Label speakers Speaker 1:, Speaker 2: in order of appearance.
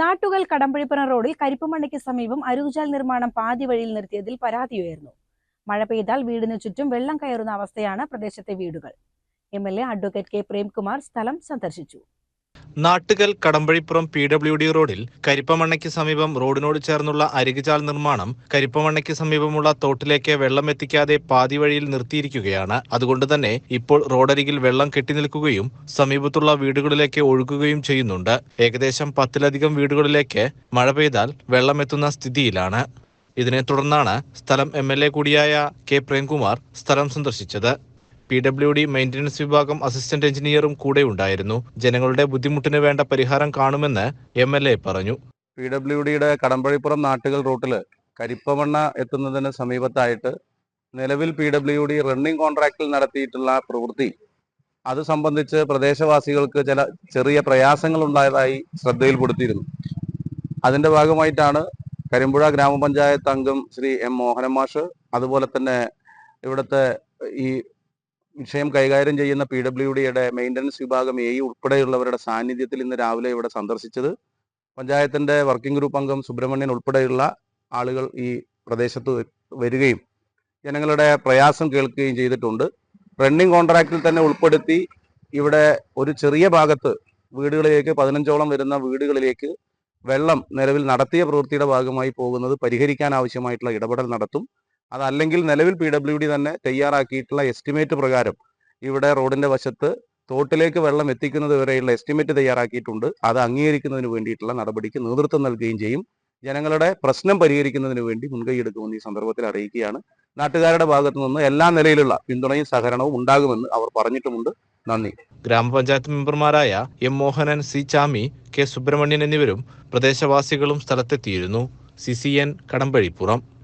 Speaker 1: നാട്ടുകൽ കടമ്പഴിപ്പുറം റോഡിൽ കരിപ്പുമണ്ണയ്ക്ക് സമീപം അരൂജാൽ നിർമ്മാണം പാതി വഴിയിൽ നിർത്തിയതിൽ പരാതി ഉയർന്നു മഴ പെയ്താൽ വീടിനു ചുറ്റും വെള്ളം കയറുന്ന അവസ്ഥയാണ് പ്രദേശത്തെ വീടുകൾ. എം അഡ്വക്കേറ്റ് കെ പ്രേംകുമാർ സ്ഥലം സന്ദർശിച്ചു.
Speaker 2: Nattukal Kadampazhipuram P W D റോഡിൽ കരിപ്പമണ്ണയ്ക്ക് സമീപം റോഡിനോട് ചേർന്നുള്ള അരികുചാൽ നിർമ്മാണം കരിപ്പമണ്ണയ്ക്ക് സമീപമുള്ള തോട്ടിലേക്ക് വെള്ളം എത്തിക്കാതെ പാതി വഴിയിൽ നിർത്തിയിരിക്കുകയാണ്. അതുകൊണ്ട് തന്നെ ഇപ്പോൾ റോഡരികിൽ വെള്ളം കെട്ടിനിൽക്കുകയും സമീപത്തുള്ള വീടുകളിലേക്ക് ഒഴുകുകയും ചെയ്യുന്നുണ്ട്. ഏകദേശം പത്തിലധികം വീടുകളിലേക്ക് മഴ പെയ്താൽ വെള്ളം എത്തുന്ന സ്ഥിതിയിലാണ്. ഇതിനെ തുടർന്നാണ് സ്ഥലം എ കൂടിയായ കെ പ്രേംകുമാർ സ്ഥലം സന്ദർശിച്ചത്. പി ഡബ്ല്യു ഡി മെയിന്റനൻസ് വിഭാഗം അസിസ്റ്റന്റ് എഞ്ചിനീയറും കൂടെ ഉണ്ടായിരുന്നു ജനങ്ങളുടെ ബുദ്ധിമുട്ടിന് വേണ്ട പരിഹാരം കാണുമെന്ന് എം എൽ എ പറഞ്ഞു.
Speaker 3: പി ഡബ്ല്യു ഡിയുടെ കടമ്പഴിപ്പുറം നാട്ടുകൾ റൂട്ടിൽ കരിപ്പമണ്ണ എത്തുന്നതിന് സമീപത്തായിട്ട് നിലവിൽ പി ഡബ്ല്യു ഡി റണ്ണിംഗ് കോൺട്രാക്റ്റിൽ നടത്തിയിട്ടുള്ള പ്രവൃത്തി. അത് സംബന്ധിച്ച് പ്രദേശവാസികൾക്ക് ചില ചെറിയ പ്രയാസങ്ങൾ ഉണ്ടായതായി ശ്രദ്ധയിൽപ്പെടുത്തിയിരുന്നു. അതിന്റെ ഭാഗമായിട്ടാണ് കരിമ്പുഴ ഗ്രാമപഞ്ചായത്ത് അംഗം ശ്രീ എം മോഹനമാഷ് അതുപോലെ തന്നെ ഇവിടുത്തെ ഈ വിഷയം കൈകാര്യം ചെയ്യുന്ന പി ഡബ്ല്യു ഡിയുടെ മെയിന്റനൻസ് വിഭാഗം എ ഉൾപ്പെടെയുള്ളവരുടെ സാന്നിധ്യത്തിൽ ഇന്ന് രാവിലെ ഇവിടെ സന്ദർശിച്ചത് പഞ്ചായത്തിന്റെ വർക്കിംഗ് ഗ്രൂപ്പ് അംഗം സുബ്രഹ്മണ്യൻ ഉൾപ്പെടെയുള്ള ആളുകൾ ഈ പ്രദേശത്ത് വരികയും ജനങ്ങളുടെ പ്രയാസം കേൾക്കുകയും ചെയ്തിട്ടുണ്ട്. റണ്ണിംഗ് കോൺട്രാക്റ്റിൽ തന്നെ ഉൾപ്പെടുത്തി ഇവിടെ ഒരു ചെറിയ ഭാഗത്ത് വീടുകളിലേക്ക് പതിനഞ്ചോളം വരുന്ന വീടുകളിലേക്ക് വെള്ളം നിലവിൽ നടത്തിയ പ്രവൃത്തിയുടെ ഭാഗമായി പോകുന്നത് പരിഹരിക്കാൻ ആവശ്യമായിട്ടുള്ള ഇടപെടൽ നടത്തും. അതല്ലെങ്കിൽ നിലവിൽ പി ഡബ്ല്യു ഡി തന്നെ തയ്യാറാക്കിയിട്ടുള്ള എസ്റ്റിമേറ്റ് പ്രകാരം ഇവിടെ റോഡിന്റെ വശത്ത് തോട്ടിലേക്ക് വെള്ളം എത്തിക്കുന്നത് വരെയുള്ള എസ്റ്റിമേറ്റ് തയ്യാറാക്കിയിട്ടുണ്ട്. അത് അംഗീകരിക്കുന്നതിന് വേണ്ടിയിട്ടുള്ള നടപടിക്ക് നേതൃത്വം നൽകുകയും ചെയ്യും. ജനങ്ങളുടെ പ്രശ്നം പരിഹരിക്കുന്നതിന് വേണ്ടി മുൻകൈ എടുക്കുമെന്ന് ഈ സന്ദർഭത്തിൽ അറിയിക്കുകയാണ്. നാട്ടുകാരുടെ ഭാഗത്തു നിന്ന് എല്ലാ നിലയിലുള്ള പിന്തുണയും സഹകരണവും ഉണ്ടാകുമെന്ന് അവർ പറഞ്ഞിട്ടുമുണ്ട്. നന്ദി.
Speaker 2: ഗ്രാമപഞ്ചായത്ത് മെമ്പർമാരായ M Mohanan C Chami K Subramanian എന്നിവരും പ്രദേശവാസികളും സ്ഥലത്തെത്തിയിരുന്നു. C C N Kadampazhipuram.